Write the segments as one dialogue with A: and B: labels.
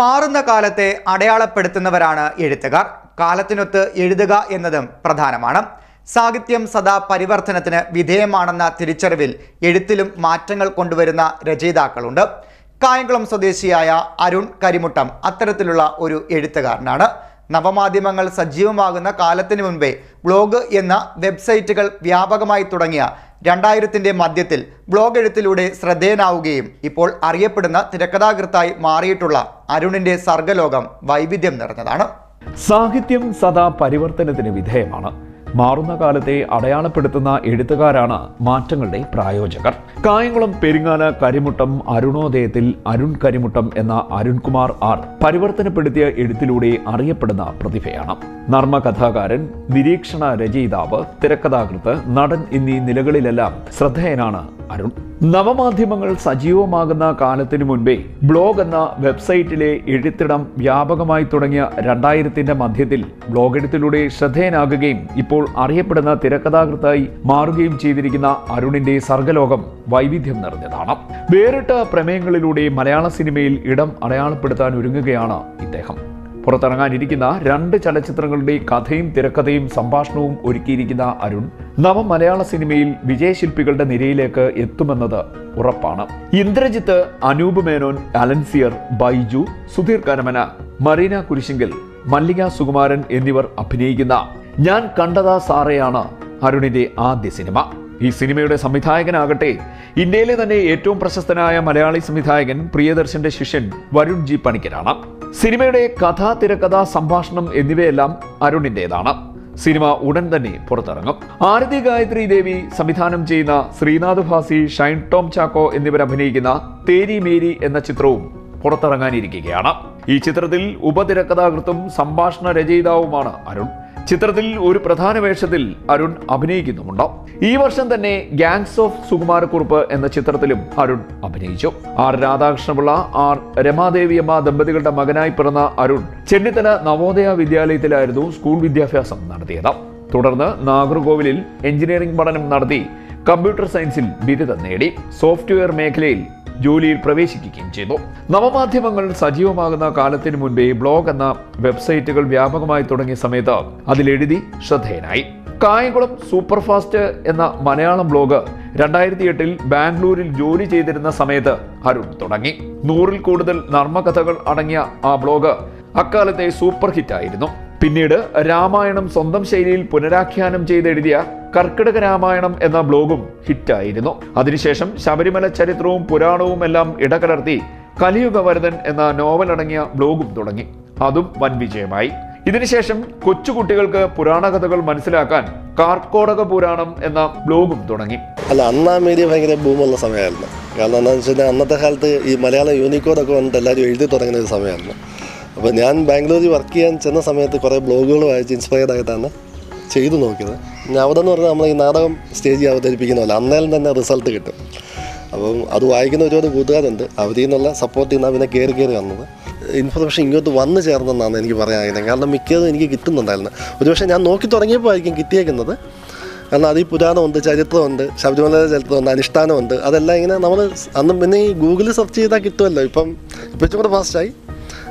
A: മാറുന്ന കാലത്തെ അടയാളപ്പെടുത്തുന്നവരാണ് എഴുത്തുകാർ. കാലത്തിനൊത്ത് എഴുതുക എന്നതും പ്രധാനമാണ്. സാഹിത്യം സദാ പരിവർത്തനത്തിന് വിധേയമാണെന്ന തിരിച്ചറിവിൽ എഴുത്തിലും മാറ്റങ്ങൾ കൊണ്ടുവരുന്ന രചയിതാക്കളുണ്ട്. കായംകുളം സ്വദേശിയായ അരുൺ കരിമുട്ടം അത്തരത്തിലുള്ള ഒരു എഴുത്തുകാരനാണ്. നവമാധ്യമങ്ങൾ സജീവമാകുന്ന കാലത്തിനു മുൻപേ ബ്ലോഗ് എന്ന വെബ്സൈറ്റുകൾ വ്യാപകമായി തുടങ്ങിയ രണ്ടായിരത്തിന്റെ മധ്യത്തിൽ ബ്ലോഗ് എഴുത്തിലൂടെ ശ്രദ്ധേയനാവുകയും ഇപ്പോൾ അറിയപ്പെടുന്ന തിരക്കഥാകൃത്തായി മാറിയിട്ടുള്ള അരുണിന്റെ സർഗലോകം വൈവിധ്യം നിറഞ്ഞതാണ്.
B: സാഹിത്യം സദാ പരിവർത്തനത്തിന് വിധേയമാണ്. മാറുന്ന കാലത്തെ അടയാളപ്പെടുത്തുന്ന എഴുത്തുകാരാണ് മാറ്റങ്ങളുടെ പ്രായോജകർ. കായംകുളം പെരിങ്ങാല കരിമുട്ടം അരുണോദയത്തിൽ അരുൺ കരിമുട്ടം എന്ന അരുൺകുമാർ ആർ പരിവർത്തനപ്പെടുത്തിയ എഴുത്തിലൂടെ അറിയപ്പെടുന്ന പ്രതിഭയാണ്. നർമ്മകഥാകാരൻ നിരീക്ഷണ രചയിതാവ് തിരക്കഥാകൃത്ത് നടൻ എന്നീ നിലകളിലെല്ലാം ശ്രദ്ധേയനാണ് അരുൺ. നവമാധ്യമങ്ങൾ സജീവമാകുന്ന കാലത്തിനു മുൻപേ ബ്ലോഗ് എന്ന വെബ്സൈറ്റിലെ എഴുത്തിടം വ്യാപകമായി തുടങ്ങിയ രണ്ടായിരത്തിന്റെ മധ്യത്തിൽ ബ്ലോഗ് എഴുത്തിലൂടെ ശ്രദ്ധേയനാകുകയും ഇപ്പോൾ അറിയപ്പെടുന്ന തിരക്കഥാകൃത്തായി മാറുകയും ചെയ്തിരിക്കുന്ന അരുണിന്റെ സർഗലോകം വൈവിധ്യം നിറഞ്ഞതാണ്. വേറിട്ട പ്രമേയങ്ങളിലൂടെ മലയാള സിനിമയിൽ ഇടം അടയാളപ്പെടുത്താൻ ഒരുങ്ങുകയാണ് ഇദ്ദേഹം. പുറത്തിറങ്ങാനിരിക്കുന്ന രണ്ട് ചലച്ചിത്രങ്ങളുടെ കഥയും തിരക്കഥയും സംഭാഷണവും ഒരുക്കിയിരിക്കുന്ന അരുൺ നവ മലയാള സിനിമയിൽ വിജയശില്പികളുടെ നിരയിലേക്ക് എത്തുമെന്നത് ഉറപ്പാണ്. ഇന്ദ്രജിത്ത് അനൂപ് മേനോൻ അലൻസിയർ ബൈജു സുധീർ കരമന മറീന കുരിശിങ്കൽ മല്ലിക സുകുമാരൻ എന്നിവർ അഭിനയിക്കുന്ന ഞാൻ കണ്ടതാ സാറയാണ് അരുണിന്റെ ആദ്യ സിനിമ. ഈ സിനിമയുടെ സംവിധായകനാകട്ടെ ഇന്ത്യയിലെ തന്നെ ഏറ്റവും പ്രശസ്തനായ മലയാളി സംവിധായകൻ പ്രിയദർശന്റെ ശിഷ്യൻ വരുൺ ജി പണിക്കരാണ്. സിനിമയുടെ കഥ തിരക്കഥ സംഭാഷണം എന്നിവയെല്ലാം അരുണിന്റെതാണ് സിനിമ ഉടൻ തന്നെ പുറത്തിറങ്ങും. ആരതി ഗായത്രി ദേവി സംവിധാനം ചെയ്യുന്ന ശ്രീനാഥ് ഭാസി ഷൈൻ ടോം ചാക്കോ എന്നിവരഭിനയിക്കുന്ന തേരി മേരി എന്ന ചിത്രവും പുറത്തിറങ്ങാനിരിക്കുകയാണ്. ഈ ചിത്രത്തിൽ ഉപതിരക്കഥാകൃത്തും സംഭാഷണ രചയിതാവുമാണ് അരുൺ. ചിത്രത്തിൽ ഒരു പ്രധാന വേഷത്തിൽ അരുൺ അഭിനയിക്കുന്നുമുണ്ട്. ഈ വർഷം തന്നെ ഗാങ്സ് ഓഫ് സുകുമാരക്കുറുപ്പ് എന്ന ചിത്രത്തിലും അരുൺ അഭിനയിച്ചു. ആർ രാധാകൃഷ്ണപിള്ള ആർ രമാദേവി അമ്മ ദമ്പതികളുടെ മകനായി പിറന്ന അരുൺ ചെന്നിത്തല നവോദയ വിദ്യാലയത്തിലായിരുന്നു സ്കൂൾ വിദ്യാഭ്യാസം നടത്തിയത്. തുടർന്ന് നാഗർകോവിലിൽ എഞ്ചിനീയറിംഗ് പഠനം നടത്തി കമ്പ്യൂട്ടർ സയൻസിൽ ബിരുദം നേടി. സോഫ്റ്റ്വെയർ മേഖലയിൽ ജോലിയിൽ പ്രവേശിക്കുകയും ചെയ്തു. നവമാധ്യമങ്ങൾ സജീവമാകുന്ന കാലത്തിന് മുൻപേ ബ്ലോഗ് എന്ന വെബ്സൈറ്റുകൾ വ്യാപകമായി തുടങ്ങിയ സമയത്ത് അതിലെഴുതി ശ്രദ്ധേയനായി. കായംകുളം സൂപ്പർഫാസ്റ്റ് എന്ന മലയാളം ബ്ലോഗ് രണ്ടായിരത്തി എട്ടിൽ ബാംഗ്ലൂരിൽ ജോലി ചെയ്തിരുന്ന സമയത്ത് അരുൺ തുടങ്ങി. നൂറിൽ കൂടുതൽ നർമ്മകഥകൾ അടങ്ങിയ ആ ബ്ലോഗ് അക്കാലത്തെ സൂപ്പർ ഹിറ്റായിരുന്നു പിന്നീട് രാമായണം സ്വന്തം ശൈലിയിൽ പുനരാഖ്യാനം ചെയ്തെഴുതിയ കർക്കിടക രാമായണം എന്ന ബ്ലോഗും ഹിറ്റായിരുന്നു. അതിനുശേഷം ശബരിമല ചരിത്രവും പുരാണവും എല്ലാം ഇടകലർത്തി കലിയുഗവരതൻ എന്ന നോവൽ അടങ്ങിയ ബ്ലോഗും തുടങ്ങി. അതും വൻ വിജയമായി. ഇതിനുശേഷം കൊച്ചുകുട്ടികൾക്ക് പുരാണ കഥകൾ മനസ്സിലാക്കാൻ കാർക്കോടക പുരാണം എന്ന ബ്ലോഗും തുടങ്ങി.
C: അല്ല അന്ന് ആ മീഡിയ ഭയങ്കര ബൂമുള്ള സമയമായിരുന്നു. കാരണം എന്താണെന്ന് വെച്ചാൽ അന്നത്തെ കാലത്ത് ഈ മലയാളം യൂണിക്കോഡൊക്കെ വന്നിട്ട് എല്ലാവരും എഴുതി തുടങ്ങുന്ന ഒരു സമയമായിരുന്നു. അപ്പോൾ ഞാൻ ബാംഗ്ലൂരിൽ വർക്ക് ചെയ്യാൻ ചെന്ന സമയത്ത് കുറേ ബ്ലോഗുകൾ വായിച്ച് ഇൻസ്പയർഡ് ആയിട്ടാണ് ചെയ്തു നോക്കിയത്. ഞാൻ അവിടെ എന്ന് പറഞ്ഞാൽ നമ്മൾ ഈ നാടകം സ്റ്റേജിൽ അവതരിപ്പിക്കുന്ന പോലെ അന്നേരം തന്നെ റിസൾട്ട് കിട്ടും. അപ്പം അത് വായിക്കുന്ന ഒരുപാട് കൂട്ടുകാരുണ്ട്. അവരിൽ നിന്നുള്ള സപ്പോർട്ട് ചെയ്യുന്ന പിന്നെ കയറി കയറി വന്നത്. ഇൻഫർമേഷൻ ഇങ്ങോട്ട് വന്നു ചേർന്നെന്നാണ് എനിക്ക് പറയാനായിരുന്നത്. കാരണം മിക്കതും എനിക്ക് കിട്ടുന്നുണ്ടായിരുന്നു. ഒരുപക്ഷെ ഞാൻ നോക്കി തുടങ്ങിയപ്പോൾ ആയിരിക്കും കിട്ടിയേക്കുന്നത്. കാരണം അതിൽ പുരാണമുണ്ട് ചരിത്രമുണ്ട് ശബരിമല ചരിത്രമുണ്ട് അനുഷ്ഠാനമുണ്ട്. അതെല്ലാം ഇങ്ങനെ നമ്മൾ അന്ന് പിന്നെ ഈ ഗൂഗിളിൽ സെർച്ച് ചെയ്താൽ കിട്ടുമല്ലോ. ഇപ്പം ഇപ്പം കൂടെ ഫാസ്റ്റായി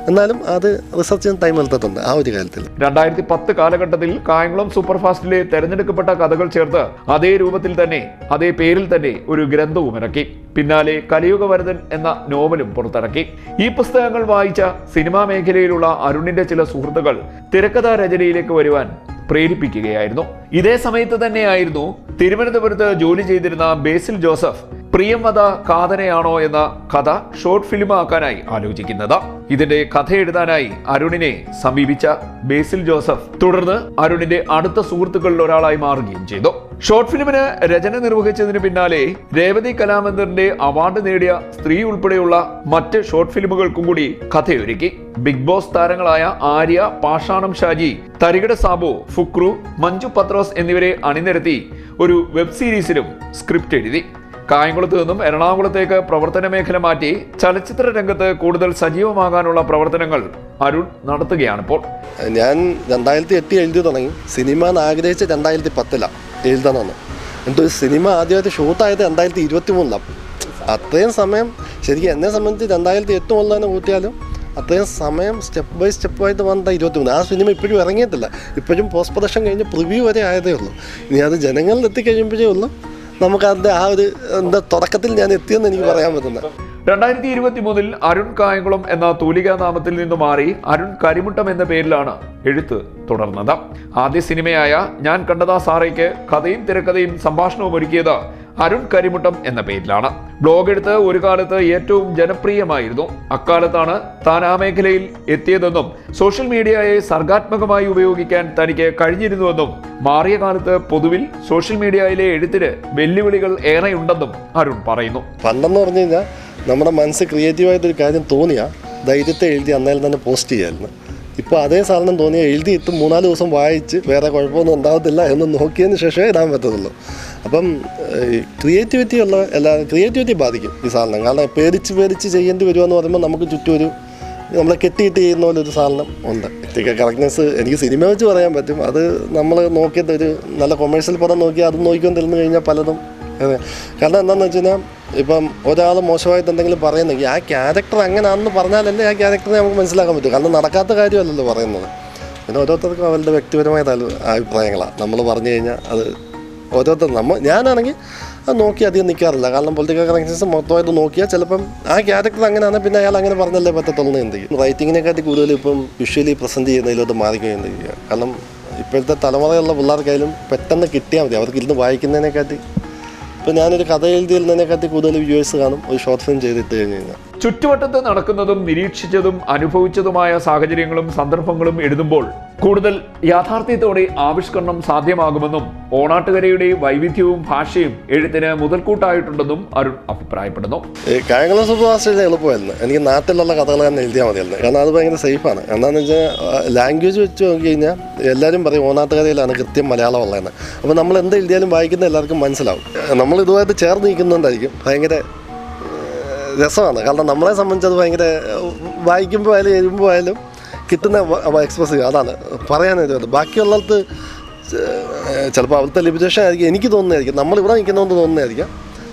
C: എന്നാലും അത് റിസർച്ച് ടൈം എടുത്തിട്ടുണ്ട് ആ ഒരു കാര്യത്തിൽ.
B: രണ്ടായിരത്തി പത്ത് കാലഘട്ടത്തിൽ കായംകുളം സൂപ്പർഫാസ്റ്റിലെ തെരഞ്ഞെടുക്കപ്പെട്ട കഥകൾ ചേർത്ത് അതേ രൂപത്തിൽ തന്നെ അതേ പേരിൽ തന്നെ ഒരു ഗ്രന്ഥവും ഇറക്കി. പിന്നാലെ കലിയുഗവരതൻ എന്ന നോവലും പുറത്തിറക്കി. ഈ പുസ്തകങ്ങൾ വായിച്ച സിനിമാ മേഖലയിലുള്ള അരുണിന്റെ ചില സുഹൃത്തുക്കൾ തിരക്കഥാ രചനയിലേക്ക് വരുവാൻ പ്രേരിപ്പിക്കുകയായിരുന്നു. ഇതേ സമയത്ത് തന്നെയായിരുന്നു തിരുവനന്തപുരത്ത് ജോലി ചെയ്തിരുന്ന ബേസിൽ ജോസഫ് പ്രിയമത കാതനയാണോ എന്ന കഥ ഷോർട്ട് ഫിലിം ആക്കാനായി ആലോചിക്കുന്നത്. ഇതിന്റെ കഥ എഴുതാനായി അരുണിനെ സമീപിച്ച ബേസിൽ ജോസഫ് തുടർന്ന് അരുണിന്റെ അടുത്ത സുഹൃത്തുക്കളിൽ ഒരാളായി മാറുകയും ചെയ്തു. ഷോർട്ട് ഫിലിമിന് രചന നിർവഹിച്ചതിന് പിന്നാലെ രേവതി കലാമന്ദറിന്റെ അവാർഡ് നേടിയ സ്ത്രീ ഉൾപ്പെടെയുള്ള മറ്റ് ഷോർട്ട് ഫിലിമുകൾക്കും കൂടി കഥയൊരുക്കി. ബിഗ് ബോസ് താരങ്ങളായ ആര്യ പാഷാണം ഷാജി തരികട സാബു ഫുക്രു മഞ്ജു പത്രോസ് എന്നിവരെ അണിനിരത്തി ഒരു വെബ് സീരീസിലും സ്ക്രിപ്റ്റ് എഴുതി. കായംകുളത്ത് നിന്നും എറണാകുളത്തേക്ക് പ്രവർത്തന മേഖല മാറ്റി ചലച്ചിത്ര രംഗത്ത് കൂടുതൽ സജീവമാകാനുള്ള പ്രവർത്തനങ്ങൾ അരുൺ നടത്തുകയാണിപ്പോൾ
C: ഞാൻ രണ്ടായിരത്തി എട്ടിൽ എഴുതി തുടങ്ങി. സിനിമ ആഗ്രഹിച്ച രണ്ടായിരത്തി പത്തിലാണ് എഴുതണമെന്ന്. എന്നിട്ട് സിനിമ ആദ്യമായിട്ട് ഷൂട്ടായത് രണ്ടായിരത്തി ഇരുപത്തി മൂന്നിലാണ് അത്രയും സമയം ശരിക്കും എന്നെ സംബന്ധിച്ച് രണ്ടായിരത്തി എട്ട് മുതൽ തന്നെ കൂട്ടിയാലും അത്രയും സമയം സ്റ്റെപ്പ് ബൈ സ്റ്റെപ്പായിട്ട് വന്ന ഇരുപത്തി മൂന്ന് ആ സിനിമ ഇപ്പോഴും ഇറങ്ങിയിട്ടില്ല. ഇപ്പോഴും പോസ്റ്റ് പ്രൊഡക്ഷൻ കഴിഞ്ഞ് പ്രിവ്യൂ വരെ ആയതേ ഉള്ളൂ. ഇനി അത് ജനങ്ങളിൽ എത്തിക്കഴിയുമ്പോഴേ ഉള്ളൂ. നമുക്ക് അതിന്റെ ആ ഒരു എന്താ തുടക്കത്തിൽ ഞാൻ എത്തിയെന്ന് എനിക്ക് പറയാൻ പറ്റുന്നത്
B: രണ്ടായിരത്തി ഇരുപത്തി മൂന്നിൽ അരുൺ കായംകുളം എന്ന തൂലികാ നാമത്തിൽ നിന്ന് മാറി അരുൺ കരിമുട്ടം എന്ന പേരിലാണ് എഴുത്ത് തുടർന്നത്. ആദ്യ സിനിമയായ ഞാൻ കണ്ടതാ സാറയ്ക്ക് കഥയും തിരക്കഥയും സംഭാഷണവും ഒരുക്കിയത് അരുൺ കരിമുട്ടം എന്ന പേരിലാണ്. ബ്ലോഗ് എടുത്ത് ഒരു കാലത്ത് ഏറ്റവും ജനപ്രിയമായിരുന്നു. അക്കാലത്താണ് താൻ ആ മേഖലയിൽ എത്തിയതെന്നും സോഷ്യൽ മീഡിയയെ സർഗാത്മകമായി ഉപയോഗിക്കാൻ തനിക്ക് കഴിഞ്ഞിരുന്നുവെന്നും മാറിയ കാലത്ത് പൊതുവിൽ സോഷ്യൽ മീഡിയയിലെ എഴുത്തിന് വെല്ലുവിളികൾ ഏറെയുണ്ടെന്നും അരുൺ പറയുന്നു.
C: പണ്ടെന്ന് പറഞ്ഞു കഴിഞ്ഞാൽ നമ്മുടെ മനസ്സ് ക്രിയേറ്റീവായിട്ടൊരു കാര്യം തോന്നിയാൽ ധൈര്യത്തെ എഴുതി അന്നേരം തന്നെ പോസ്റ്റ് ചെയ്യായിരുന്നു. ഇപ്പോൾ അതേ സാധനം തോന്നിയാൽ എഴുതിയിട്ട് മൂന്നാൽ ദിവസം വായിച്ച് വേറെ കുഴപ്പമൊന്നും ഉണ്ടാകത്തില്ല എന്ന് നോക്കിയതിന് ശേഷമേ ഇടാൻ പറ്റത്തുള്ളൂ. അപ്പം ക്രിയേറ്റിവിറ്റി ഉള്ള എല്ലാ ക്രിയേറ്റിവിറ്റി ബാധിക്കും ഈ സാധനം. കാരണം പേടിച്ച് പേടിച്ച് ചെയ്യേണ്ടി വരുമെന്ന് പറയുമ്പോൾ നമുക്ക് ചുറ്റും ഒരു നമ്മളെ കെട്ടിയിട്ട് ചെയ്യുന്ന പോലെ ഒരു സാധനം ഉണ്ട്. എത്തിക്ക കറക്റ്റ്നെസ് എനിക്ക് സിനിമ വെച്ച് പറയാൻ പറ്റും. അത് നമ്മൾ നോക്കിയിട്ട് ഒരു നല്ല കൊമേഴ്ഷ്യൽ പടം നോക്കി അത് നോക്കിക്കൊണ്ടിരുന്ന് കഴിഞ്ഞാൽ പലതും അതെ. കാരണം എന്താണെന്ന് വെച്ച് കഴിഞ്ഞാൽ ഇപ്പം ഒരാൾ മോശമായിട്ട് എന്തെങ്കിലും പറയുന്നെങ്കിൽ ആ ക്യാരക്ടർ അങ്ങനെയാണെന്ന് പറഞ്ഞാലല്ലേ ആ ക്യാരക്ടറിനെ നമുക്ക് മനസ്സിലാക്കാൻ പറ്റും. കാരണം നടക്കാത്ത കാര്യമല്ലല്ലോ പറയുന്നത്. പിന്നെ ഓരോരുത്തർക്കും അവരുടെ വ്യക്തിപരമായ അഭിപ്രായങ്ങളാണ് നമ്മൾ പറഞ്ഞു കഴിഞ്ഞാൽ അത് ഓരോരുത്തർ നമ്മൾ ഞാനാണെങ്കിൽ അത് നോക്കി അധികം നിൽക്കാറില്ല കാരണം പൊളിറ്റിക്കൽ കറക്ഷൻസ് മൊത്തമായിട്ട് നോക്കിയാൽ ചിലപ്പം ആ ക്യാരക്ടർ അങ്ങനെയാണ് പിന്നെ അയാൾ അങ്ങനെ പറഞ്ഞല്ലേ പറ്റത്തുള്ളൂ എന്ത് ചെയ്യും റൈറ്റിങ്ങിനെക്കാട്ടി കൂടുതൽ ഇപ്പം വിഷ്വലി പ്രസന്റ് ചെയ്യുന്നതിലോട്ട് മാറിക്കഴിഞ്ഞിരിക്കുക കാരണം ഇപ്പോഴത്തെ തലമുറയുള്ള പിള്ളേർക്കായാലും പെട്ടെന്ന് കിട്ടിയാൽ മതി. അവർക്ക് ഇരുന്ന് വായിക്കുന്നതിനെക്കാട്ടി ഇപ്പം ഞാനൊരു കഥ എഴുതിയിരുന്നതിനെക്കാട്ടി കൂടുതൽ വ്യൂവേഴ്സ് കാണും. ഒരു ഷോർട്ട് ഫിലിം ചെയ്തിട്ട് കഴിഞ്ഞ് കഴിഞ്ഞാൽ.
B: ചുറ്റുവട്ടത്ത് നടക്കുന്നതും നിരീക്ഷിച്ചതും അനുഭവിച്ചതുമായ സാഹചര്യങ്ങളും സന്ദർഭങ്ങളും എഴുതുമ്പോൾ കൂടുതൽ യാഥാർത്ഥ്യത്തോടെ ആവിഷ്കരണം സാധ്യമാകുമെന്നും ഓണാട്ടുകരയുടെ വൈവിധ്യവും ഭാഷയും എഴുത്തിന് മുതൽക്കൂട്ടായിട്ടുണ്ടെന്നും അരുൺ അഭിപ്രായപ്പെടുന്നു.
C: എളുപ്പമായിരുന്നു. എനിക്ക് നാട്ടിലുള്ള കഥകൾ തന്നെ എഴുതിയാൽ മതിയായിരുന്നു കാരണം അത് ഭയങ്കര സേഫാണ്. എന്താണെന്ന് വെച്ചാൽ ലാംഗ്വേജ് വെച്ച് നോക്കി കഴിഞ്ഞാൽ എല്ലാവരും പറയും ഓണാട്ടുകരയിലാണ് കൃത്യം മലയാളം ഉള്ളതെന്ന്. അപ്പോൾ നമ്മൾ എന്ത് എഴുതിയാലും വായിക്കുന്ന എല്ലാവർക്കും മനസ്സിലാവും. നമ്മൾ ഇതുമായിട്ട് ചേർന്ന് നിൽക്കുന്നുണ്ടായിരിക്കും ഭയങ്കര രസമാണ്. കാരണം നമ്മളെ സംബന്ധിച്ച് അത് ഭയങ്കര വായിക്കുമ്പോൾ ആയാലും എഴുതുമ്പോൾ ആയാലും കിട്ടുന്ന എക്സ്പ്രസ് അതാണ് പറയാനൊരു ബാക്കിയുള്ളത് ചിലപ്പോൾ അവിടുത്തെ ലിമിറ്റേഷൻ ആയിരിക്കും. എനിക്ക് തോന്നുന്നതായിരിക്കും. നമ്മളിവിടെ നിൽക്കുന്നതുകൊണ്ട് തോന്നുന്നതായിരിക്കും.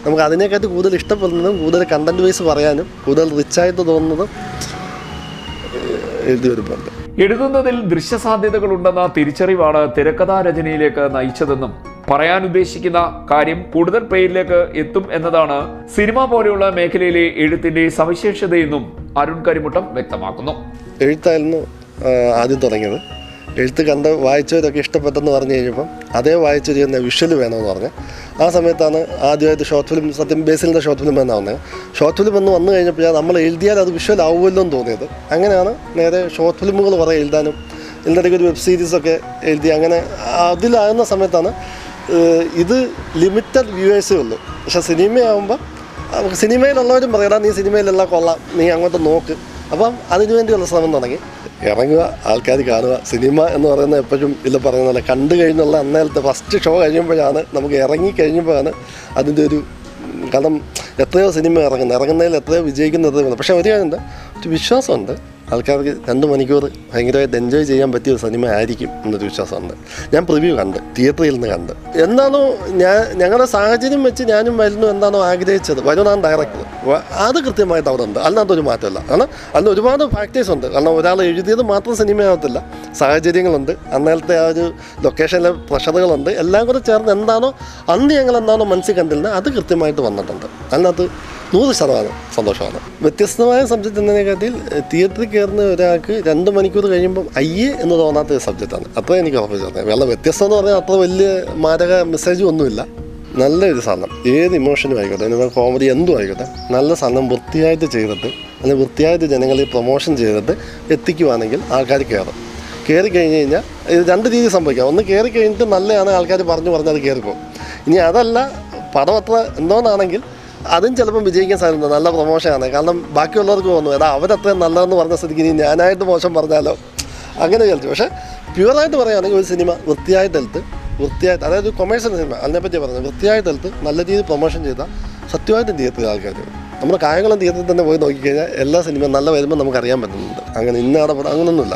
C: നമുക്ക് അതിനെക്കാട്ടി കൂടുതൽ ഇഷ്ടപ്പെടുന്നതും കൂടുതൽ കണ്ടന്റ് വൈസ് പറയാനും കൂടുതൽ റിച്ചായിട്ട് തോന്നുന്നതും എഴുതി വരുമ്പോൾ
B: എഴുതുന്നതിൽ ദൃശ്യസാധ്യതകളുണ്ടെന്ന തിരിച്ചറിവാണ് തിരക്കഥാ രചനയിലേക്ക് നയിച്ചതെന്നും പറയാൻ ഉദ്ദേശിക്കുന്ന കാര്യം കൂടുതൽ പേരിലേക്ക് എത്തും എന്നതാണ് സിനിമ പോലെയുള്ള മേഖലയിലെ എഴുത്തിന്റെ സവിശേഷതയെന്നും അരുൺ കരിമുട്ടം വ്യക്തമാക്കുന്നു.
C: എഴുത്തായിരുന്നു ആദ്യം തുടങ്ങിയത്. എഴുത്ത് കണ്ട് വായിച്ചവരൊക്കെ ഇഷ്ടപ്പെട്ടെന്ന് പറഞ്ഞു കഴിഞ്ഞപ്പം അതേ വായിച്ചു ചെയ്യുന്ന വിഷ്വൽ വേണമെന്ന് പറഞ്ഞ്. ആ സമയത്താണ് ആദ്യമായിട്ട് ഷോർട്ട് ഫിലിം സത്യം ബേസിലിന്റെ ഷോർട്ട് ഫിലിം എന്നാണ് വന്നത് ഷോർട്ട് ഫിലിം എന്ന് വന്നു കഴിഞ്ഞപ്പോൾ നമ്മൾ എഴുതിയാൽ അത് വിഷ്വൽ ആവുമല്ലോ എന്ന് തോന്നിയത്. അങ്ങനെയാണ് നേരെ ഷോർട്ട് ഫിലിമുകൾ കുറേ എഴുതാനും ഇതിനിടയ്ക്ക് ഒരു വെബ് സീരീസൊക്കെ എഴുതി അങ്ങനെ അതിലാകുന്ന സമയത്താണ് ഇത് ലിമിറ്റഡ് വ്യൂവേഴ്സേ ഉള്ളൂ. പക്ഷെ സിനിമയാകുമ്പോൾ നമുക്ക് സിനിമയിലുള്ളവരും പറയണം നീ സിനിമയിലെല്ലാം കൊള്ളാം. നീ അങ്ങോട്ട് നോക്ക്. അപ്പം അതിനു വേണ്ടിയുള്ള ശ്രമം തുടങ്ങി. ഇറങ്ങുക ആൾക്കാർ കാണുക. സിനിമ എന്ന് പറയുന്നത് എപ്പോഴും ഇല്ല പറയുന്ന പോലെ കണ്ടു കഴിഞ്ഞുള്ള അന്നേരത്തെ ഫസ്റ്റ് ഷോ കഴിയുമ്പോഴാണ് നമുക്ക് ഇറങ്ങി കഴിയുമ്പോഴാണ് അതിന്റെ ഒരു കാരണം എത്രയോ സിനിമ ഇറങ്ങുന്നത്. ഇറങ്ങുന്നതിൽ എത്രയോ വിജയിക്കുന്നത് പക്ഷേ ഒരു കാര്യമുണ്ട് ഒരു വിശ്വാസമുണ്ട്. ആൾക്കാർക്ക് രണ്ട് മണിക്കൂർ ഭയങ്കരമായിട്ട് എൻജോയ് ചെയ്യാൻ പറ്റിയ ഒരു സിനിമ ആയിരിക്കും എന്നൊരു വിശ്വാസമുണ്ട്. ഞാൻ പ്രിവ്യൂ കണ്ട് തിയേറ്ററിൽ നിന്ന് കണ്ട്. എന്താണോ ഞാൻ ഞങ്ങളുടെ സാഹചര്യം വെച്ച് ഞാനും വരുന്നു എന്താണോ ആഗ്രഹിച്ചത് വരുന്നാണ് ഡയറക്ടർ അത് കൃത്യമായിട്ട് അവിടെ ഉണ്ട് അല്ലാത്ത ഒരു മാറ്റമല്ല. കാരണം അതിന് ഒരുപാട് ഫാക്ടേഴ്സ് ഉണ്ട്. കാരണം ഒരാൾ എഴുതിയത് മാത്രം സിനിമയാകത്തില്ല സാഹചര്യങ്ങളുണ്ട്. അന്നേരത്തെ ആ ഒരു ലൊക്കേഷനിലെ പ്രഷറുകളുണ്ട്. എല്ലാം കൂടെ ചേർന്ന് എന്താണോ അന്ന് ഞങ്ങൾ എന്താണോ മനസ്സിൽ കണ്ടിരുന്നത് അത് കൃത്യമായിട്ട് വന്നിട്ടുണ്ട്. അതിനകത്ത് നൂറ് ശതമാനം സന്തോഷമാണ്. വ്യത്യസ്തമായ സംശയത്തിനെക്കാട്ടിൽ തിയേറ്ററിൽ കയറുന്ന ഒരാൾക്ക് രണ്ട് മണിക്കൂർ കഴിയുമ്പം അയ്യേ എന്ന് തോന്നാത്ത ഒരു സബ്ജക്റ്റാണ്. അത്ര എനിക്ക് ഉറപ്പിച്ചു പറഞ്ഞത് വേറെ വ്യത്യസ്തം എന്ന് പറഞ്ഞാൽ അത്ര വലിയ മാരക മെസ്സേജും ഒന്നുമില്ല. നല്ലൊരു സാധനം. ഏത് ഇമോഷനും ആയിക്കോട്ടെ നിങ്ങൾ കോമഡി എന്തും ആയിക്കോട്ടെ നല്ല സാധനം വൃത്തിയായിട്ട് ചെയ്തിട്ട് അല്ലെങ്കിൽ വൃത്തിയായിട്ട് ജനങ്ങളെ പ്രൊമോഷൻ ചെയ്തിട്ട് എത്തിക്കുവാണെങ്കിൽ ആൾക്കാർ കയറും. കയറി കഴിഞ്ഞ് കഴിഞ്ഞാൽ ഇത് രണ്ട് രീതി സംഭവിക്കാം. ഒന്ന് കയറി കഴിഞ്ഞിട്ട് നല്ലതാണ് ആൾക്കാർ പറഞ്ഞു പറഞ്ഞ് അത് കയറിപ്പോകും ഇനി അതല്ല പടം അത്ര എന്തോന്നാണെങ്കിൽ അതും ചിലപ്പം വിജയിക്കാൻ സാധ്യത നല്ല പ്രൊമോഷനാണ് കാരണം ബാക്കിയുള്ളവർക്ക് തോന്നുന്നു എടാ അവരത്രയും നല്ലതെന്ന് പറഞ്ഞ സ്ഥിതിക്ക് ഇനി ഞാനായിട്ട് മോശം പറഞ്ഞാലോ? അങ്ങനെ വിചാരിച്ചു. പക്ഷേ പ്യുവറായിട്ട് പറയുകയാണെങ്കിൽ ഒരു സിനിമ വൃത്തിയായിട്ട് എടുത്ത് വൃത്തിയായിട്ട് അതായത് കൊമേഴ്സ്യൽ സിനിമ അതിനെപ്പറ്റി പറഞ്ഞത് വൃത്തിയായിട്ട് എടുത്ത് നല്ല രീതിയിൽ പ്രൊമോഷൻ ചെയ്താൽ സത്യമായിട്ടും തിയേറ്ററിൽ ആൾക്കാർ നമ്മൾ കായംകുളം തിയേറ്ററിൽ തന്നെ പോയി നോക്കിക്കഴിഞ്ഞാൽ എല്ലാ സിനിമയും നല്ല വരുമ്പോൾ നമുക്ക് അറിയാൻ പറ്റുന്നുണ്ട്. അങ്ങനെ ഇന്ന പടം അങ്ങനൊന്നുമില്ല.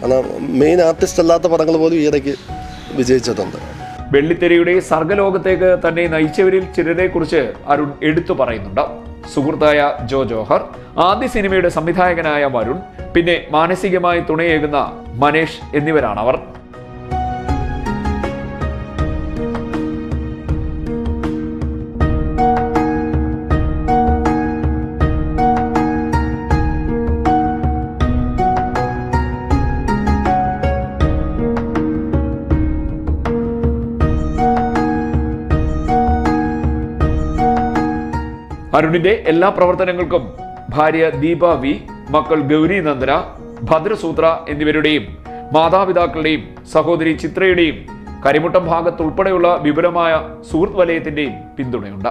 C: കാരണം മെയിൻ ആർട്ടിസ്റ്റ് അല്ലാത്ത പടങ്ങൾ പോലും ഈയിടയ്ക്ക് വിജയിച്ചിട്ടുണ്ട്.
B: വെള്ളിത്തെരയുടെ സർഗലോകത്തേക്ക് തന്നെ നയിച്ചവരിൽ ചിലരെക്കുറിച്ച് അരുൺ എടുത്തു പറയുന്നുണ്ട്. സുഹൃത്തായ ജോ ജോഹർ ആദ്യ സിനിമയുടെ സംവിധായകനായ വരുൺ പിന്നെ മാനസികമായി തുണയേകുന്ന മനേഷ് എന്നിവരാണവർ. അരുണിന്റെ എല്ലാ പ്രവർത്തനങ്ങൾക്കും ഭാര്യ ദീപ വി മക്കൾ ഗൗരി നന്ദന ഭദ്രസൂത്ര എന്നിവരുടെയും മാതാപിതാക്കളുടെയും സഹോദരി ചിത്രയുടെയും കരിമുട്ടം ഭാഗത്തുൾപ്പെടെയുള്ള വിപുലമായ സുഹൃത്ത് വലയത്തിന്റെയും പിന്തുണയുണ്ട്.